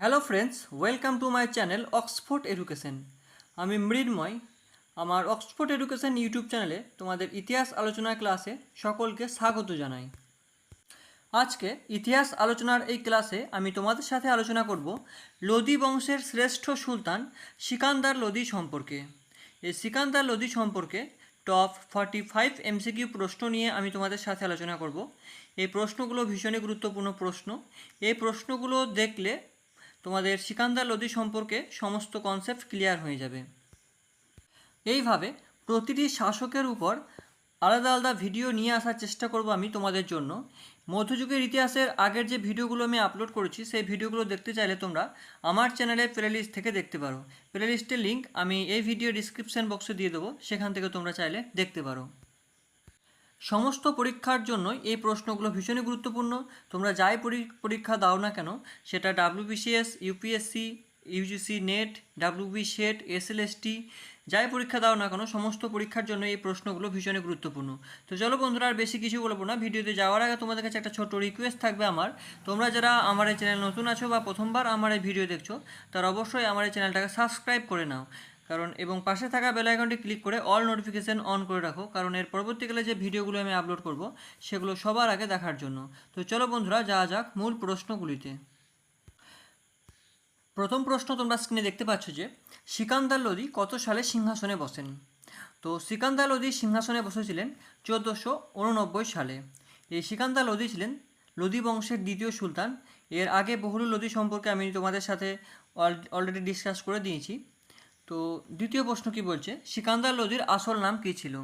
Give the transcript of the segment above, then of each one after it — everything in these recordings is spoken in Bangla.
Hello friends welcome to my channel Oxford education আমি মৃন্ময়। আমার অক্সফোর্ড এডুকেশন ইউটিউব চ্যানেলে তোমাদের ইতিহাস আলোচনা ক্লাসে সকলকে স্বাগত জানাই। আজকে ইতিহাস আলোচনার এই ক্লাসে আমি তোমাদের সাথে আলোচনা করব লোদি বংশের শ্রেষ্ঠ সুলতান সিকান্দার লোদি সম্পর্কে। এই সিকান্দার লোদি সম্পর্কে টপ ফর্টি ফাইভ এমসিকিউ প্রশ্ন নিয়ে আমি তোমাদের সাথে আলোচনা করব। এই প্রশ্নগুলো ভীষণই গুরুত্বপূর্ণ প্রশ্ন। এই প্রশ্নগুলো দেখলে তোমাদের সিকান্দার লোদি সম্পর্কে সমস্ত কনসেপ্ট ক্লিয়ার হয়ে যাবে। এইভাবে প্রতিটি শাসকের উপর আলাদা আলাদা ভিডিও নিয়ে আসার চেষ্টা করব আমি তোমাদের জন্য। মধ্যযুগের ইতিহাসের আগের যে ভিডিওগুলো আমি আপলোড করেছি, সেই ভিডিওগুলো দেখতে চাইলে তোমরা আমার চ্যানেলের প্লেলিস্ট থেকে দেখতে পারো। প্লেলিস্টের লিঙ্ক আমি এই ভিডিও ডিসক্রিপশন বক্সে দিয়ে দেবো, সেখান থেকে তোমরা চাইলে দেখতে পারো। সমস্ত পরীক্ষার জন্যই এই প্রশ্নগুলো ভীষণই গুরুত্বপূর্ণ। তোমরা যাই পরীক্ষা দাও না কেন, সেটা WBCS UPSC UGC NET WB SET SLST যাই পরীক্ষা দাও না কেন, সমস্ত পরীক্ষার জন্য এই প্রশ্নগুলো ভীষণই গুরুত্বপূর্ণ। তো চলো বন্ধুরা, আর বেশি কিছু বলব না, ভিডিওতে যাওয়ার আগে তোমাদের কাছে একটা ছোট রিকোয়েস্ট থাকবে আমার। তোমরা যারা আমার এই চ্যানেল নতুন আছো বা প্রথমবার আমার এই ভিডিও দেখছ, তারা অবশ্যই আমার এই চ্যানেলটাকে সাবস্ক্রাইব করে নাও। কারণ এবং পাশে থাকা বেল আইকনটি ক্লিক করে অল নোটিফিকেশন অন করে রাখো। কারণ এর পরবর্তীকালে যে ভিডিওগুলো আমি আপলোড করব, সেগুলো সবার আগে দেখার জন্য। তো চলো বন্ধুরা, যাওয়া যাক মূল প্রশ্নগুলিতে। প্রথম প্রশ্ন তোমরা স্ক্রিনে দেখতে পাচ্ছ যে, সিকান্দার লোদি কত সালে সিংহাসনে বসেন? তো সিকান্দার লোদি সিংহাসনে বসেছিলেন চোদ্দোশো উননব্বই সালে। এই সিকান্দার লোদি ছিলেন লোদি বংশের দ্বিতীয় সুলতান। এর আগে বহুল লোদি সম্পর্কে আমি তোমাদের সাথে অলরেডি ডিসকাস করে দিয়েছি। তো দ্বিতীয় প্রশ্ন কি বলছে? সিকান্দার লোদির আসল নাম কী ছিল?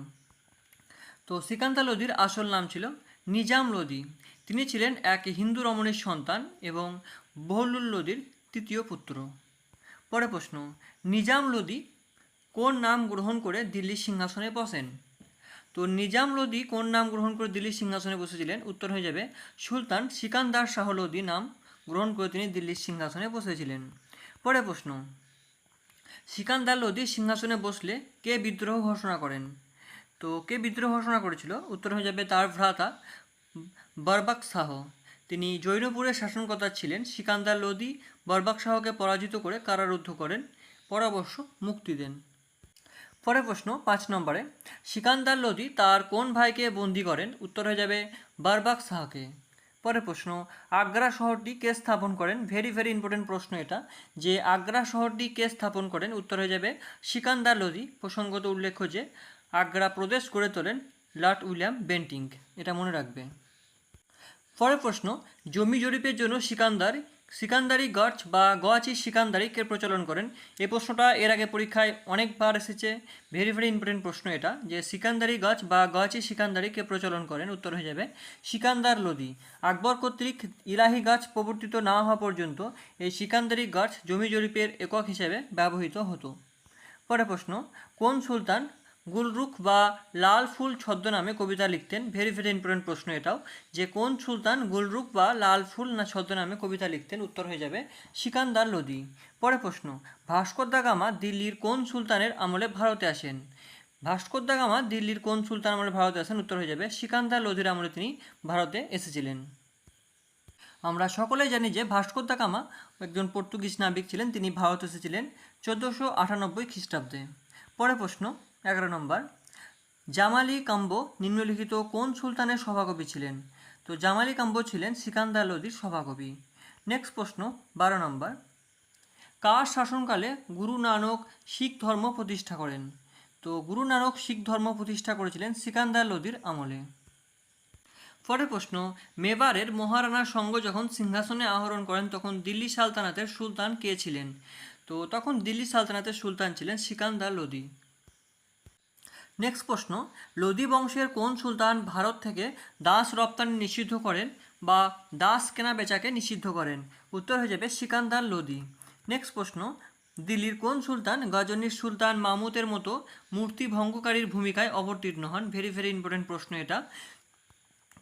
তো সিকান্দার লোদির আসল নাম ছিল নিজাম লোদি। তিনি ছিলেন এক হিন্দু রমণীর সন্তান এবং বহলুল লোদির তৃতীয় পুত্র। পরে প্রশ্ন, নিজাম লোদি কোন নাম গ্রহণ করে দিল্লির সিংহাসনে বসেন? তো নিজাম লোদি কোন নাম গ্রহণ করে দিল্লির সিংহাসনে বসেছিলেন? উত্তর হয়ে যাবে সুলতান সিকান্দার শাহ লোদি নাম গ্রহণ করে তিনি দিল্লির সিংহাসনে বসেছিলেন। পরে প্রশ্ন সিকান্দার লোদি সিংহাসনে বসলে কে বিদ্রোহ ঘোষণা করেন? তো কে বিদ্রোহ ঘোষণা করেছিল? উত্তর হয়ে যাবে তার ভ্রাতা বরবাক শাহ। তিনি জৈনপুরের শাসনকর্তা ছিলেন। সিকান্দার লোদি বরবাক শাহকে পরাজিত করে কারারুদ্ধ করেন। পরাবশ্য মুক্তি দেন। পরের প্রশ্ন পাঁচ নম্বরে সিকান্দার লোদি তার কোন ভাইকে বন্দি করেন? উত্তর হয়ে যাবে বারবাক শাহকে। পরের প্রশ্ন, আগ্রা শহরটি কে স্থাপন করেন? ভেরি ভেরি ইম্পর্টেন্ট প্রশ্ন এটা, যে আগ্রা শহরটি কে স্থাপন করেন? উত্তর হয়ে যাবে সিকান্দার লোদি প্রসঙ্গত উল্লেখ্য যে আগ্রা প্রদেশ গড়ে তোলেন লর্ড উইলিয়াম বেন্টিং এটা মনে রাখবে। পরের প্রশ্ন, জমি জরিপের জন্য সিকান্দার সিকান্দারি গছ বা গোয়াচি সিকান্দারি কে প্রচলন করেন। এই প্রশ্নটা এর আগে পরীক্ষায় অনেকবার এসেছে। ভেরি ভেরি ইম্পর্টেন্ট প্রশ্ন এটা যে সিকান্দারি গাছ বা গোয়াচি সিকান্দারি কে প্রচলন করেন। উত্তর হয়ে যাবে, সিকান্দার লোদি। আকবর কর্তৃক ইলাহি গাছ প্রবর্তিত না হওয়া পর্যন্ত এই সিকান্দারি গাছ জমি জরিপের একক হিসেবে ব্যবহৃত হতো। পরের প্রশ্ন, কোন সুলতান গুলরুখ বা লাল ফুল ছদ্মনামে কবিতা লিখতেন। ভেরি ভেরি ইম্পর্টেন্ট প্রশ্ন এটাও, যে কোন সুলতান গুলরুখ বা লাল ফুল না ছদ্মনামে কবিতা লিখতেন? উত্তর হয়ে যাবে সিকান্দার লোদি। পরে প্রশ্ন, ভাস্কর দা গামা দিল্লির কোন সুলতানের আমলে ভারতে আসেন? ভাস্কর দা গামা দিল্লির কোন সুলতান আমলে ভারতে আসেন? উত্তর হয়ে যাবে সিকান্দার লোধির আমলে তিনি ভারতে এসেছিলেন। আমরা সকলেই জানি যে ভাস্কর দা গামা একজন পর্তুগিজ নাবিক ছিলেন। তিনি ভারত এসেছিলেন চোদ্দোশো আটানব্বই খ্রিস্টাব্দে। পরে প্রশ্ন এগারো নম্বর। জামালি কাম্ব নিম্নলিখিত কোন সুলতানের সভাকবি ছিলেন? তো জামালি কাম্ব ছিলেন সিকান্দার লোদির সভাকবি। নেক্সট প্রশ্ন, বারো নম্বর। কার শাসনকালে গুরু নানক শিখ ধর্ম প্রতিষ্ঠা করেন? তো গুরু নানক শিখ ধর্ম প্রতিষ্ঠা করেছিলেন সিকান্দার লোদির আমলে। পরের প্রশ্ন, মেবারের মহারানার সঙ্গ যখন সিংহাসনে আহরণ করেন, তখন দিল্লি সালতানাতের সুলতান কে ছিলেন? তো তখন দিল্লি সালতানাতের সুলতান ছিলেন সিকান্দার লোদি নেক্সট প্রশ্ন, লোদি বংশের কোন সুলতান ভারত থেকে দাস রপ্তানি নিষিদ্ধ করেন বা দাস কেনা বেচাকে নিষিদ্ধ করেন? উত্তর হয়ে যাবে সিকান্দার লোদি। নেক্সট প্রশ্ন, দিল্লির কোন সুলতান গজনীর সুলতান মামুতের মতো মূর্তি ভঙ্গকারীর ভূমিকায় অবতীর্ণ হন? ভেরি ভেরি ইম্পর্টেন্ট প্রশ্ন এটা।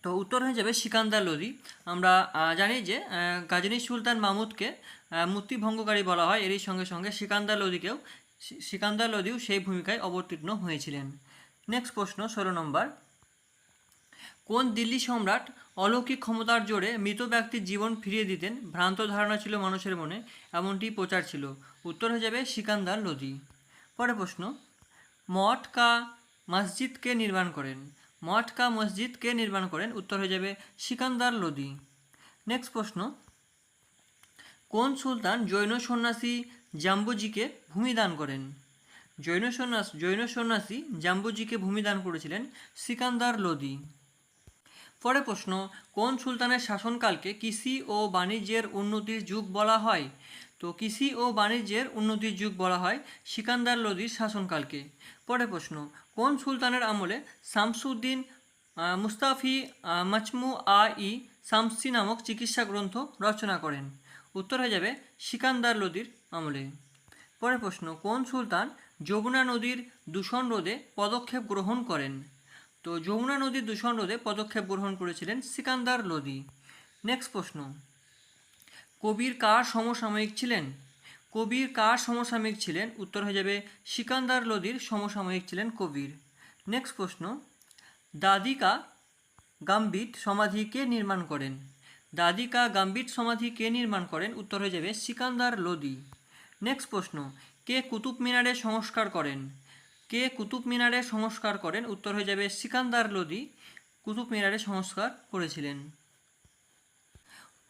তো উত্তর হয়ে যাবে সিকান্দার লোদি। আমরা জানি যে গাজনী সুলতান মামুদকে মূর্তি ভঙ্গকারী বলা হয়। এরই সঙ্গে সঙ্গে সিকান্দার লোদিকেও সিকান্দার লোদিও সেই ভূমিকায় অবতীর্ণ হয়েছিলেন। নেক্সট প্রশ্ন, ষোলো নম্বর। কোন দিল্লি সম্রাট অলৌকিক ক্ষমতার জোরে মৃত ব্যক্তির জীবন ফিরিয়ে দিতেন? ভ্রান্ত ধারণা ছিল মানুষের মনে, এমনটি প্রচার ছিল। উত্তর হয়ে যাবে সিকান্দার লোদি পরে প্রশ্ন, মঠ কা মসজিদ কে নির্মাণ করেন? মঠ কা মসজিদ কে নির্মাণ করেন? উত্তর হয়ে যাবে সিকান্দার লোদি নেক্সট প্রশ্ন, কোন সুলতান জৈন সন্ন্যাসী জাম্বুজিকে ভূমিদান করেন। জৈন সন্ন্যাস, জৈন সন্ন্যাসী জাম্বুজিকে ভূমিদান করেছিলেন সিকান্দার লোদি পরে প্রশ্ন, কোন সুলতানের শাসনকালকে কৃষি ও বাণিজ্যের উন্নতির যুগ বলা হয়? তো কৃষি ও বাণিজ্যের উন্নতির যুগ বলা হয় সিকান্দার লোদির শাসনকালকে। পরে প্রশ্ন, কোন সুলতানের আমলে শামসুদ্দিন মুস্তাফি মাজমু আ ই শামসি নামক চিকিৎসা গ্রন্থ রচনা করেন? উত্তর হয়ে যাবে সিকান্দার লোদির আমলে। পরের প্রশ্ন, কোন সুলতান যমুনা নদীর দূষণ রোধে পদক্ষেপ গ্রহণ করেন? তো যমুনা নদীর দূষণ রোধে পদক্ষেপ গ্রহণ করেছিলেন সিকান্দার লোদি নেক্সট প্রশ্ন, কবির কার সমসাময়িক ছিলেন? কবির কার সমসাময়িক ছিলেন? উত্তর হয়ে যাবে সিকান্দার লোদির সমসাময়িক ছিলেন কবির। নেক্সট প্রশ্ন, দাদিকা গাম্বিত সমাধি কে নির্মাণ করেন? দাদিকা গাম্বিত সমাধি কে নির্মাণ করেন? উত্তর হয়ে যাবে সিকান্দার লোদি নেক্সট প্রশ্ন, কে কুতুব মিনারে সংস্কার করেন? কে কুতুব মিনারে সংস্কার করেন? উত্তর হয়ে যাবে সিকান্দার লোদি কুতুব মিনারে সংস্কার করেছিলেন।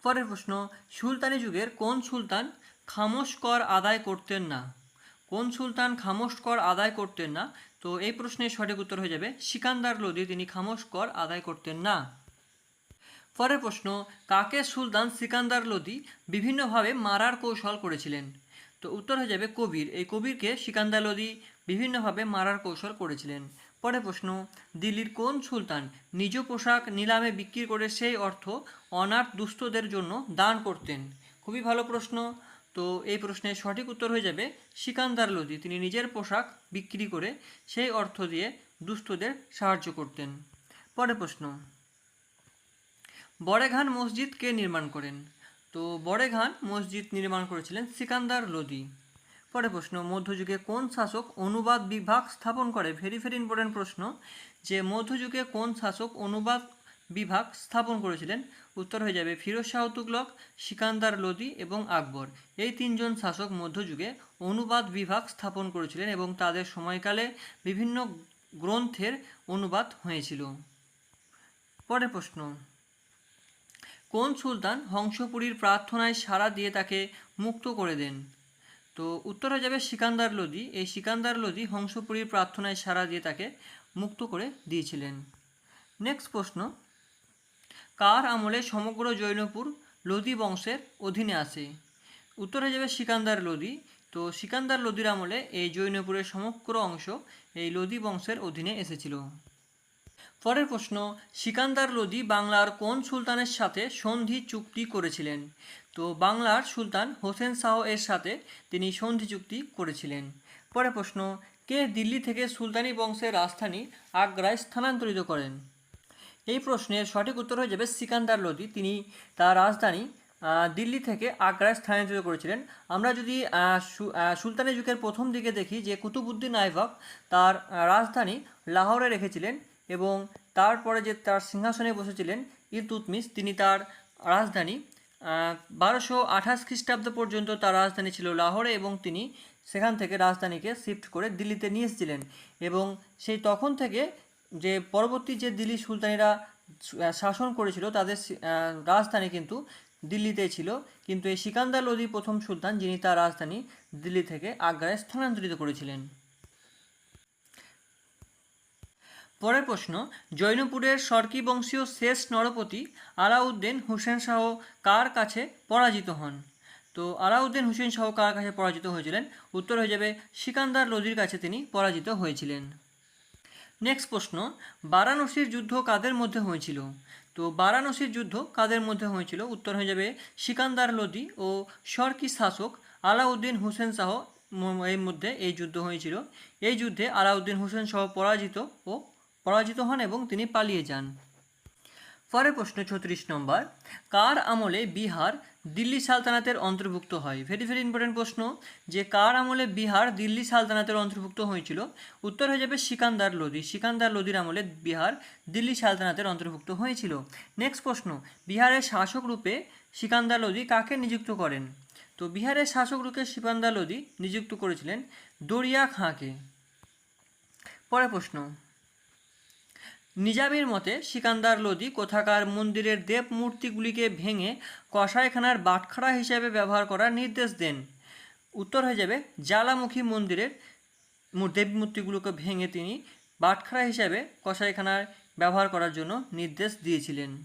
পরের প্রশ্ন, সুলতানি যুগের কোন সুলতান খামোশ কর আদায় করতেন না? কোন সুলতান খামোশ কর আদায় করতেন না? তো এই প্রশ্নের সঠিক উত্তর হয়ে যাবে সিকান্দার লোদি তিনি খামোশ কর আদায় করতেন না। পরের প্রশ্ন, কাকে সুলতান সিকান্দার লোদি বিভিন্নভাবে মারার কৌশল করেছিলেন? তো উত্তর হয়ে যাবে কবির। এই কবিরকে সিকান্দার লোদি বিভিন্নভাবে মারার কৌশল করেছিলেন। পরের প্রশ্ন, দিল্লির কোন সুলতান নিজ পোশাক নিলামে বিক্রি করে সেই অর্থ অনাথ দুস্থদের জন্য দান করতেন? খুবই ভালো প্রশ্ন। তো এই প্রশ্নের সঠিক উত্তর হয়ে যাবে সিকান্দার লোদি তিনি নিজের পোশাক বিক্রি করে সেই অর্থ দিয়ে দুস্থদের সাহায্য করতেন। পরের প্রশ্ন বড়েঘান মসজিদ কে নির্মাণ করেন। তো বড়েঘান মসজিদ নির্মাণ করেছিলেন সিকান্দার লোদি পরে প্রশ্ন, মধ্যযুগে কোন শাসক অনুবাদ বিভাগ স্থাপন করে? ভেরি ভেরি ইম্পর্টেন্ট প্রশ্ন যে, মধ্যযুগে কোন শাসক অনুবাদ বিভাগ স্থাপন করেছিলেন? উত্তর হয়ে যাবে, ফিরোজ শাহ তুগলক, সিকান্দার লোদি এবং আকবর। এই তিনজন শাসক মধ্যযুগে অনুবাদ বিভাগ স্থাপন করেছিলেন এবং তাদের সময়কালে বিভিন্ন গ্রন্থের অনুবাদ হয়েছিল। পরের প্রশ্ন কোন সুলতান হংসপুরীর প্রার্থনায় সাড়া দিয়ে তাকে মুক্ত করে দেন? তো উত্তর হয়ে যাবে সিকান্দার লোদি এই সিকান্দার লোদি হংসপুরীর প্রার্থনায় সাড়া দিয়ে তাকে মুক্ত করে দিয়েছিলেন। নেক্সট প্রশ্ন। কার আমলে সমগ্র জৈনপুর লোদি বংশের অধীনে আসে উত্তর হয়ে যাবে সিকান্দার লোদি তো সিকান্দার লোদির আমলে এই জৈনপুরের সমগ্র অংশ এই লোদি বংশের অধীনে এসেছিল। পরের প্রশ্ন, সিকান্দার লোদি বাংলার কোন সুলতানের সাথে সন্ধি চুক্তি করেছিলেন? তো বাংলার সুলতান হোসেন শাহ এর সাথে তিনি সন্ধি চুক্তি করেছিলেন। পরের প্রশ্ন, কে দিল্লি থেকে সুলতানি বংশের রাজধানী আগ্রায় স্থানান্তরিত করেন? এই প্রশ্নের সঠিক উত্তর হয়ে যাবে সিকান্দার লোদি তিনি তার রাজধানী দিল্লি থেকে আগ্রায় স্থানান্তরিত করেছিলেন। আমরা যদি সুলতানি যুগের প্রথম দিকে দেখি যে কুতুবুদ্দিন আইবক তার রাজধানী লাহোরে রেখেছিলেন এবং তারপরে যে তার সিংহাসনে বসেছিলেন ইলতুতমিশ তিনি তার রাজধানী বারোশো আঠাশ খ্রিস্টাব্দ পর্যন্ত তার রাজধানী ছিল লাহোরে এবং তিনি সেখান থেকে রাজধানীকে শিফট করে দিল্লিতে নিয়ে এসেছিলেন। এবং সেই তখন থেকে যে পরবর্তী যে দিল্লি সুলতানিরা শাসন করেছিল, তাদের রাজধানী কিন্তু দিল্লিতে ছিল। কিন্তু এই সিকান্দার লোদি প্রথম সুলতান, যিনি তার রাজধানী দিল্লি থেকে আগ্রায় স্থানান্তরিত করেছিলেন। পরের প্রশ্ন, জৈনপুরের সর্কি বংশীয় শেষ নরপতি আলাউদ্দিন হুসেন শাহ কার কাছে পরাজিত হন? তো আলাউদ্দিন হুসেন শাহ কার কাছে পরাজিত হয়েছিলেন? উত্তর হয়ে যাবে, সিকান্দার লোদির কাছে তিনি পরাজিত হয়েছিলেন। নেক্সট প্রশ্ন, বারাণসীর যুদ্ধ কাদের মধ্যে হয়েছিল? তো বারাণসীর যুদ্ধ কাদের মধ্যে হয়েছিল? উত্তর হয়ে যাবে, সিকান্দার লোদি ও সরকি শাসক আলাউদ্দিন হুসেন শাহ এর মধ্যে এই যুদ্ধ হয়েছিল। এই যুদ্ধে আলাউদ্দিন হুসেন শাহ পরাজিত ও পরাজিত হন এবং তিনি পালিয়ে যান। পরের প্রশ্ন, ছত্রিশ নম্বর। কার আমলে বিহার দিল্লি সালতানাতের অন্তর্ভুক্ত হয়? ভেরি ভেরি ইম্পর্টেন্ট প্রশ্ন। যে কার আমলে বিহার দিল্লি সালতানাতের অন্তর্ভুক্ত হয়েছিল? উত্তর হয়ে যাবে সিকান্দার লোদি সিকান্দার লোদির আমলে বিহার দিল্লি সালতানাতের অন্তর্ভুক্ত হয়েছিল। নেক্সট প্রশ্ন। বিহারের শাসক রূপে সিকান্দার লোদি কাকে নিযুক্ত করেন? তো বিহারের শাসক রূপে সিকান্দার লোদি নিযুক্ত করেছিলেন দরিয়া খাঁকে। পরের প্রশ্ন। নিজামের মতে, সিকান্দার লোদি কোথাকার মন্দিরের দেব মূর্তিগুলিকে ভেঙে কসাইখানার বাটখারা হিসেবে ব্যবহার করার নির্দেশ দেন। উত্তর হয়ে যাবে, জ্বালামুখী মন্দিরের দেব মূর্তিগুলোকে ভেঙে তিনি বাটখারা হিসাবে কসাইখানার ব্যবহার করার জন্য নির্দেশ দিয়েছিলেন।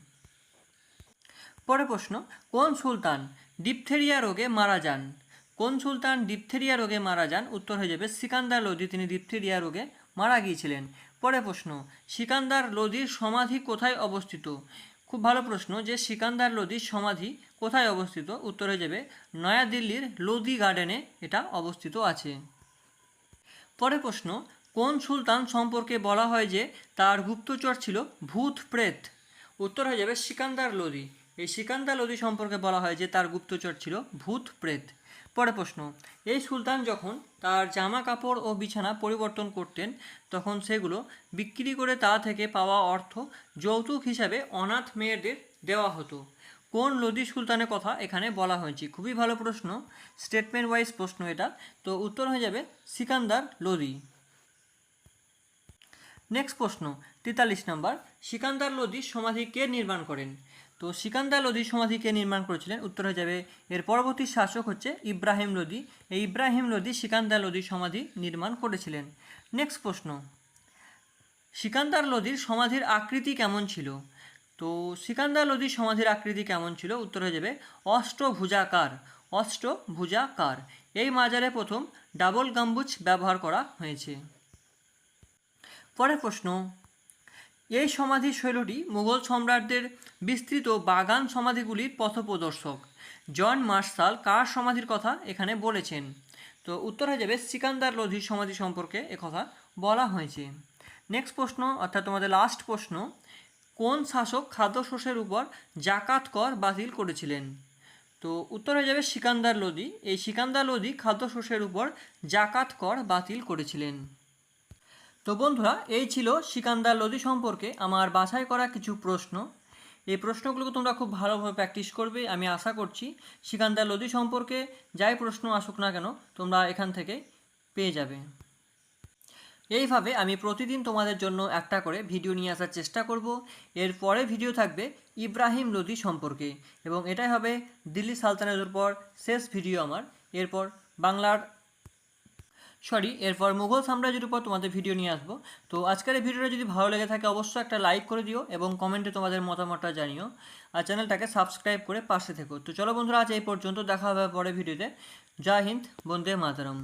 পরে প্রশ্ন, কোন সুলতান ডিপথেরিয়া রোগে মারা যান? কোন সুলতান ডিপথেরিয়া রোগে মারা যান? উত্তর হয়ে যাবে, সিকান্দার লোদি তিনি ডিপথেরিয়া রোগে মারা গিয়েছিলেন। পরের প্রশ্ন, সিকান্দার লোদির সমাধি কোথায় অবস্থিত? খুব ভালো প্রশ্ন যে সিকান্দার লোদির সমাধি কোথায় অবস্থিত? উত্তর হয়ে যাবে, নয়াদিল্লির লোদি গার্ডেনে এটা অবস্থিত আছে। পরে প্রশ্ন, কোন সুলতান সম্পর্কে বলা হয় যে তার গুপ্তচর ছিল ভূত প্রেত? উত্তর হয়ে যাবে সিকান্দার লোদি এই সিকান্দার লোদি সম্পর্কে বলা হয় যে তার গুপ্তচর ছিল ভূত প্রেত। পরের প্রশ্ন। এই সুলতান যখন তার জামা কাপড় ও বিছানা পরিবর্তন করতেন, তখন সেগুলো বিক্রি করে তা থেকে পাওয়া অর্থ যৌতুক হিসাবে অনাথ মেয়েদের দেওয়া হতো। কোন লোদি সুলতানের কথা এখানে বলা হয়েছে? খুবই ভালো প্রশ্ন। স্টেটমেন্ট ওয়াইজ প্রশ্ন এটা। তো উত্তর হয়ে যাবে সিকান্দার লোদি। নেক্সট প্রশ্ন, তেতাল্লিশ নম্বর সিকান্দার লোদি সমাধি কে নির্মাণ করেন? তো সিকান্দার লোদি সমাধি কে নির্মাণ করেছিলেন। উত্তর হয়ে যাবে, এর পরবর্তী শাসক হচ্ছে ইব্রাহিম লোদি এই ইব্রাহিম লোদি সিকান্দার লোদি সমাধি নির্মাণ করেছিলেন। নেক্সট প্রশ্ন। সিকান্দার লোদির সমাধির আকৃতি কেমন ছিল? তো সিকান্দার লোদির সমাধির আকৃতি কেমন ছিল? উত্তর হয়ে যাবে, অষ্টভুজাকার। অষ্টভুজাকার। এই মাজারে প্রথম ডাবল গাম্বুজ ব্যবহার করা হয়েছে। পরের প্রশ্ন এই সমাধি শৈলটি মুঘল সম্রাটদের বিস্তৃত বাগান সমাধিগুলির পথপ্রদর্শক। জন মার্শাল কার সমাধির কথা এখানে বলেছেন? তো উত্তর হয়ে যাবে সিকান্দার লোধির সমাধি সম্পর্কে কথা বলা হয়েছে। নেক্সট প্রশ্ন, অর্থাৎ তোমাদের লাস্ট প্রশ্ন, কোন শাসক খাদ্যশস্যের উপর জাকাত কর বাতিল করেছিলেন? তো উত্তর হয়ে যাবে সিকান্দার লোদি এই সিকান্দার লোদি খাদ্যশস্যের উপর জাকাত কর বাতিল করেছিলেন। তো বন্ধুরা, এই ছিল সিকান্দার লোদি সম্পর্কে আমার বাছাই করা কিছু প্রশ্ন। এই প্রশ্নগুলোকে তোমরা খুব ভালোভাবে প্র্যাকটিস করবে, আমি আশা করছি। সিকান্দার লোদি সম্পর্কে যাই প্রশ্ন আসুক না কেন, তোমরা এখান থেকে পেয়ে যাবে। এইভাবে আমি প্রতিদিন তোমাদের জন্য একটা করে ভিডিও নিয়ে আসার চেষ্টা করব। এর পরে ভিডিও থাকবে ইব্রাহিম লোদি সম্পর্কে এবং এটাই হবে দিল্লি সালতানাতের পর শেষ ভিডিও আমার। এরপর বাংলার সরি এরপর মুঘল সাম্রাজ্যের উপর তোমাদের ভিডিও নিয়ে আসব। তো আজকের এই ভিডিওটা যদি ভালো লেগে থাকে, অবশ্যই একটা লাইক করে দিও এবং কমেন্টে তোমাদের মতামতটা জানিও। আর চ্যানেলটাকে সাবস্ক্রাইব করে পাশে থেকো। তো চলো বন্ধুরা, আজ এই পর্যন্ত দেখা হবে পরে ভিডিওতে জয় হিন্দ, বন্দে মাতরম।